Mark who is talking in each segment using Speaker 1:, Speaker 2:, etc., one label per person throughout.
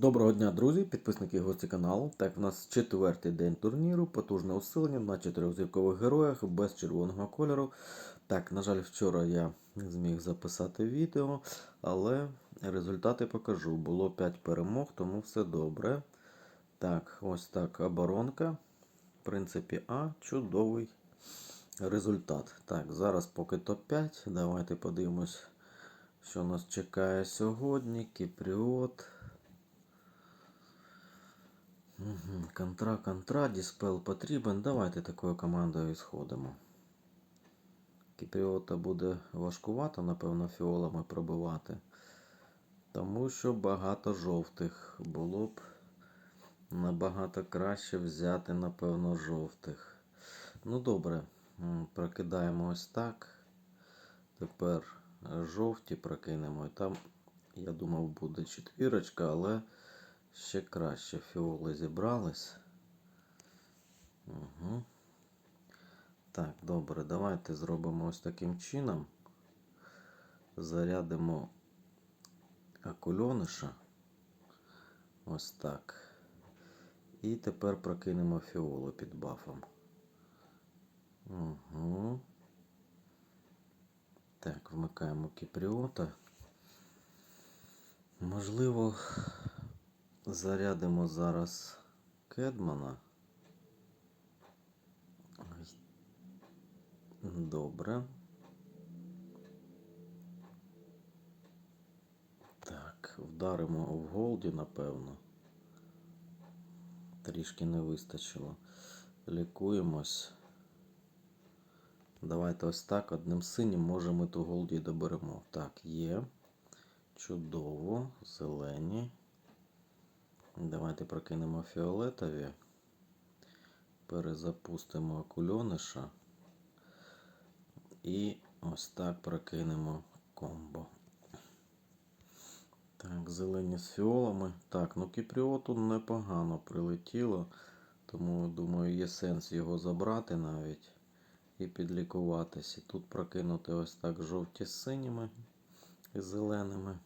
Speaker 1: Доброго дня, друзі, підписники і гості каналу. Так, в нас четвертий день турніру, потужне усилення на чотирьохзіркових героях без червоного кольору. Так, на жаль, вчора я не зміг записати відео, але результати покажу. Було 5 перемог, тому все добре. Так, ось так оборонка. В принципі, А, чудовий результат. Так, зараз поки топ-5. Давайте подивимось, що нас чекає сьогодні. Кіпріот. Контра, контра, диспел потрібен. Давайте такою командою сходимо. Кіпріота буде важкувато, напевно, фіолами пробивати. Тому що багато жовтих. Було б набагато краще взяти, напевно, жовтих. Ну добре, прокидаємо ось так. Тепер жовті прокинемо. І там, я думав, буде четвірочка, але ще краще фіоли зібрались. Угу. Так, добре, давайте зробимо ось таким чином. Зарядимо акульониша. Ось так. І тепер прокинемо фіоли під бафом. Угу. Так, вмикаємо кіпріота. Можливо, зарядимо зараз Кедмана. Добре. Так, вдаримо в голді, напевно. Трішки не вистачило. Лікуємось. Давайте ось так. Одним синім, може ми ту голді доберемо. Так, є. Чудово. Зелені. Давайте прокинемо фіолетові. Перезапустимо акульониша. І ось так прокинемо комбо. Так, зелені з фіолами. Так, ну кіпріоту непогано прилетіло. Тому, думаю, є сенс його забрати навіть і підлікуватися. Тут прокинути ось так жовті з синіми і зеленими.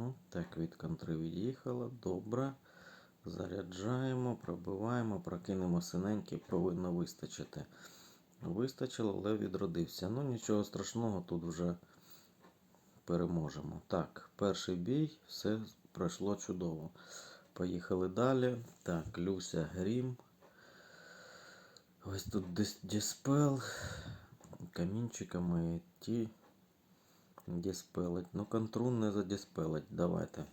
Speaker 1: Угу. Так, від контри від'їхала. Добре. Заряджаємо, пробиваємо, прокинемо синенький, повинно вистачити. Вистачило, але відродився. Ну, нічого страшного, тут вже переможемо. Так, перший бій, все пройшло чудово. Поїхали далі. Так, Люся Грім. Ось тут диспел. Камінчиками ті диспелить. Ну, контрун не задіспелить. Давайте.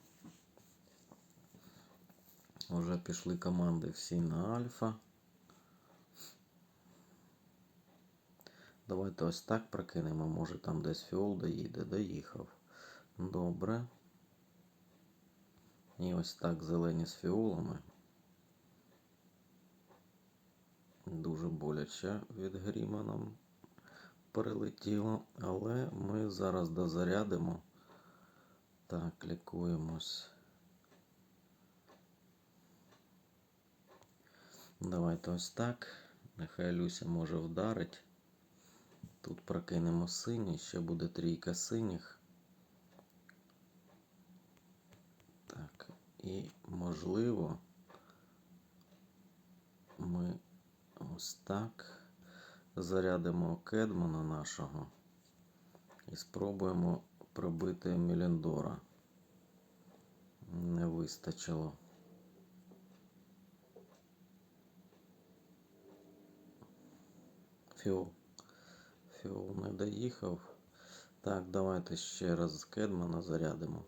Speaker 1: Уже пішли команди всі на альфа. Давайте ось так прокинемо. Може там десь фіол доїде. Доїхав. Добре. І ось так зелені з фіолами. Дуже боляче від гріма нам перелетіло, але ми зараз дозарядимо. Так, лікуємось. Давайте ось так. Нехай Люся може вдарить. Тут прокинемо синій, ще буде трійка синіх. Так, і можливо ми ось так зарядимо Кедмана нашого і спробуємо пробити Міліндора. Не вистачило. Фіол. Фіол не доїхав. Так, давайте ще раз Кедмана зарядимо.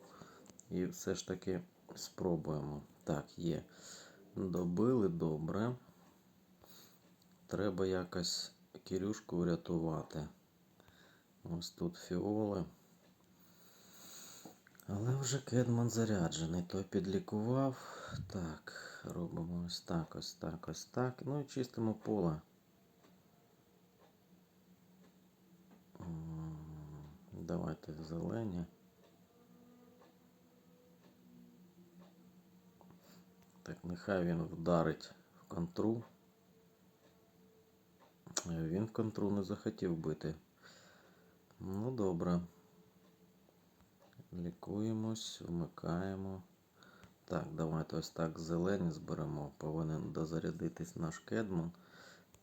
Speaker 1: І все ж таки спробуємо. Так, є. Добили добре. Треба якось Кирюшку врятувати. Ось тут фіоли. Але вже Кедман заряджений. Той підлікував. Так, робимо ось так, ось так, ось так. Ну і чистимо поле. Давайте зелені. Так, нехай він вдарить в контру. Е, Він в контру не захотів бити. Ну, добре. Лікуємось, вмикаємо. Так, давайте ось так зелені зберемо. Повинен дозарядитись наш кедман.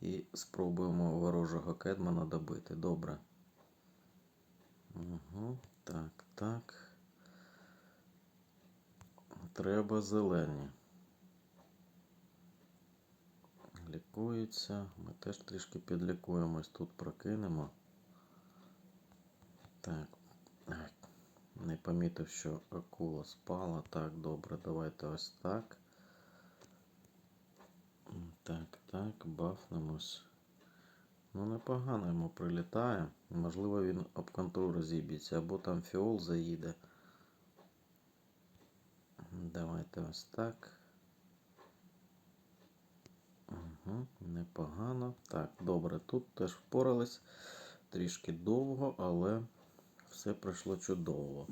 Speaker 1: І спробуємо ворожого кедмана добити. Добре. Угу. Так, так. Треба зелені. Лікується. Ми теж трішки підлікуємось. Тут прокинемо. Так. Не помітив, що акула спала. Так, добре, давайте ось так. Так, так, бафнемось. Ну, непогано йому прилітає. Можливо, він об контру розіб'ється, або там фіол заїде. Давайте ось так. Угу, непогано. Так, добре, тут теж впорались трішки довго, але все пройшло чудово.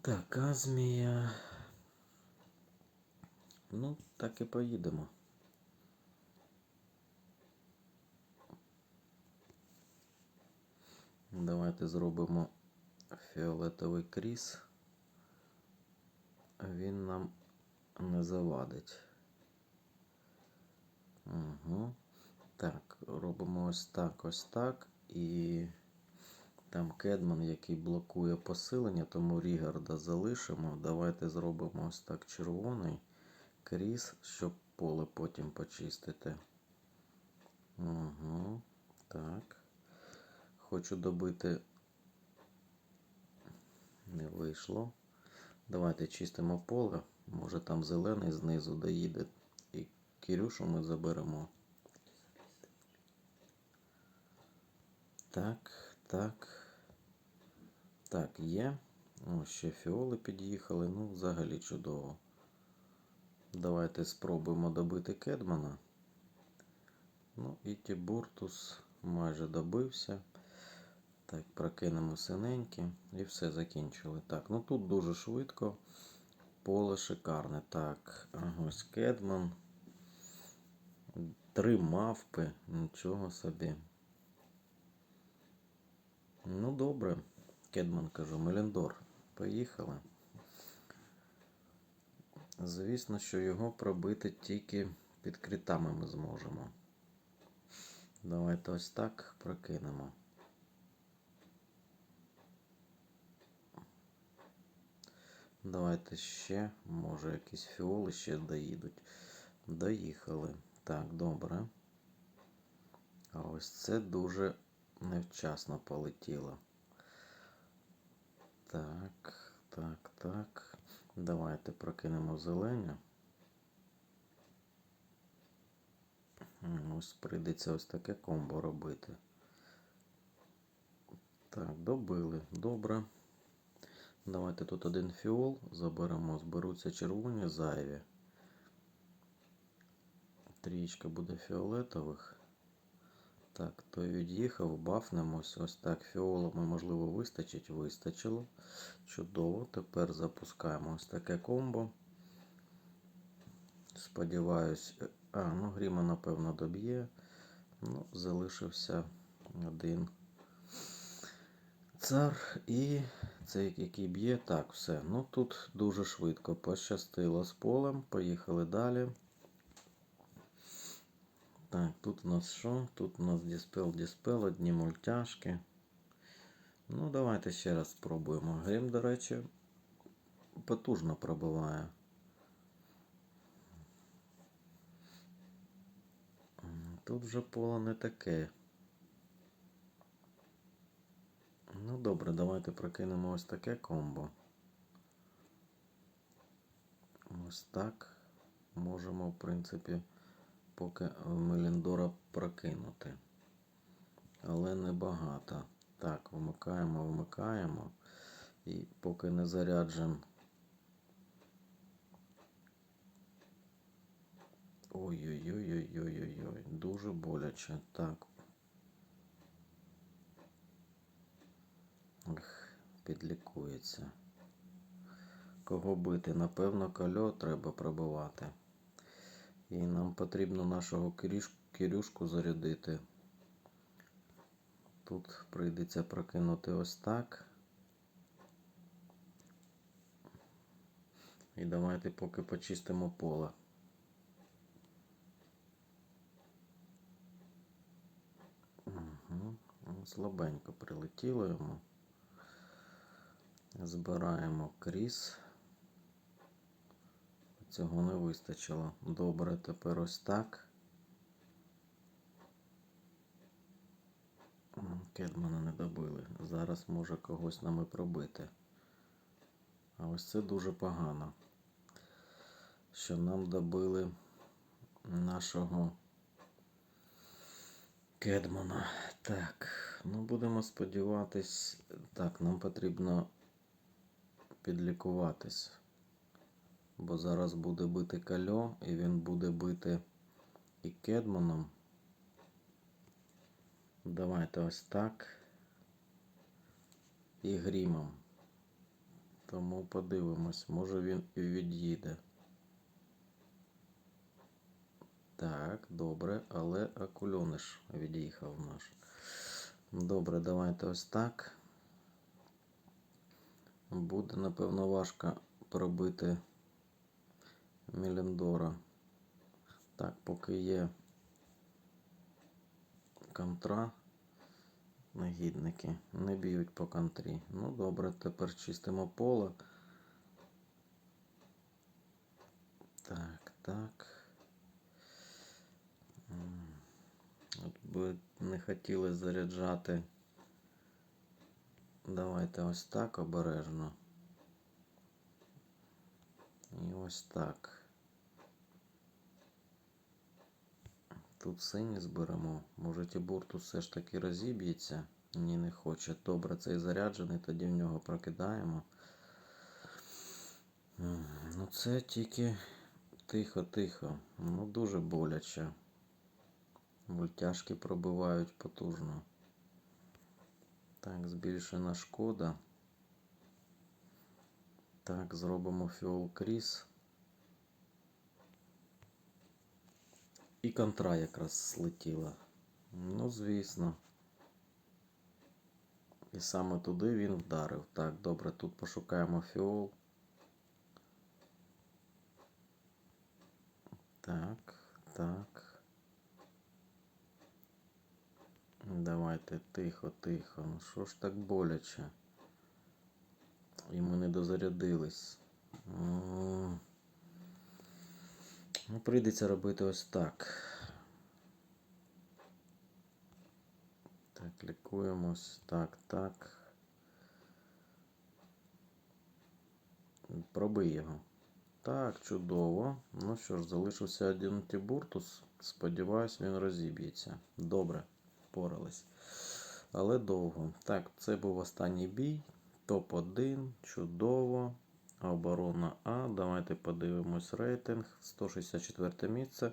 Speaker 1: Так, Азмія. Ну, так і поїдемо. Давайте зробимо фіолетовий кріс. Він нам не завадить. Угу. Так, робимо ось так, ось так. І там кедман, який блокує посилення, тому Рігарда залишимо. Давайте зробимо ось так червоний кріс, щоб поле потім почистити. Угу. Так. Хочу добити. Не вийшло. Давайте чистимо поле. Може там зелений знизу доїде. Кирюшу ми заберемо. Так, так. Так, є. О, ще фіоли під'їхали. Ну, взагалі чудово. Давайте спробуємо добити Кедмана. Ну, і Тібуртус майже добився. Так, прокинемо синенькі і все закінчили. Так, ну тут дуже швидко. Поле шикарне. Так, ось Кедман. Три мавпи. Нічого собі. Ну, добре. Кедман кажу, Меліндор. Поїхали. Звісно, що його пробити тільки під критами ми зможемо. Давайте ось так прокинемо. Давайте ще, може, якісь фіоли ще доїдуть. Доїхали. Так, добре. А ось це дуже невчасно полетіло. Так, так, так. Давайте прокинемо зелені. Ось прийдеться ось таке комбо робити. Так, добили. Добре. Давайте тут один фіол заберемо, зберуться червоні зайві. Трієчка буде фіолетових. Так, той від'їхав, бафнемось. Ось так фіолами, можливо, вистачить. Вистачило. Чудово. Тепер запускаємо ось таке комбо. Сподіваюсь, а, ну Гріма, напевно, доб'є. Ну, залишився один цар і цей, який б'є. Так, все. Ну тут дуже швидко пощастило з полем. Поїхали далі. Так, тут у нас що? Тут у нас Діспел, Діспел, одні мультяшки. Ну, давайте ще раз спробуємо. Грім, до речі, потужно пробиває. Тут вже поле не таке. Ну добре, давайте прокинемо ось таке комбо. Ось так. Можемо, в принципі, поки Меліндора прокинути. Але небагато. Так, вмикаємо, вмикаємо. І поки не заряджен. Ой-ой-ой-ой-ой-ой-ой. Дуже боляче. Так. Ех, підлікується. Кого бити? Напевно, кольо треба пробивати. І нам потрібно нашого кирюшку зарядити. Тут прийдеться прокинути ось так. І давайте поки почистимо поле. Слабенько прилетіло йому. Збираємо кріс. Цього не вистачило. Добре, тепер ось так. Кедмана не добили. Зараз може когось нам і пробити. А ось це дуже погано. Що нам добили нашого Кедмана. Так, ну будемо сподіватись. Так, нам потрібно підлікуватись. Бо зараз буде бити кальо, і він буде бити і Кедманом. Давайте ось так. І грімом. Тому подивимось, може він і від'їде. Так, добре, але акульониш від'їхав наш. Добре, давайте ось так. Буде, напевно, важко пробити Мілендора. Так, поки є контра, негідники не б'ють по контрі. Ну, добре, тепер чистимо поле. Так, так. От би не хотіли заряджати. Давайте ось так обережно. І ось так. Тут сині зберемо. Може Тібуртус все ж таки розіб'ється. Ні, не хоче. Добре, цей заряджений, тоді в нього прокидаємо. Ну це тільки тихо-тихо. Ну дуже боляче. Вольтяжки пробивають потужно. Так, збільшена шкода. Так, зробимо фіол кріс. І контра якраз слетіла. Ну, звісно. І саме туди він вдарив. Так, добре, тут пошукаємо фіол. Так, так. Давайте тихо, тихо. Ну що ж так боляче? І ми не дозарядились. М. Ну, прийдеться робити ось так. Так, лікуємось. Так, так. Пробий його. Так, чудово. Ну що ж, залишився один Тібуртус. Сподіваюсь, він розіб'ється. Добре, впорались. Але довго. Так, це був останній бій. Топ-1. Чудово. Оборона А. Давайте подивимось рейтинг. 164 місце.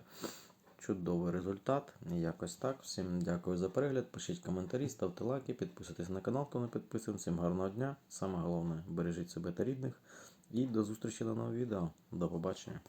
Speaker 1: Чудовий результат. Якось так. Всім дякую за перегляд. Пишіть коментарі, ставте лайки, підписуйтесь на канал, хто не підписаний. Всім гарного дня. Саме головне, бережіть себе та рідних. І до зустрічі на новому відео. До побачення.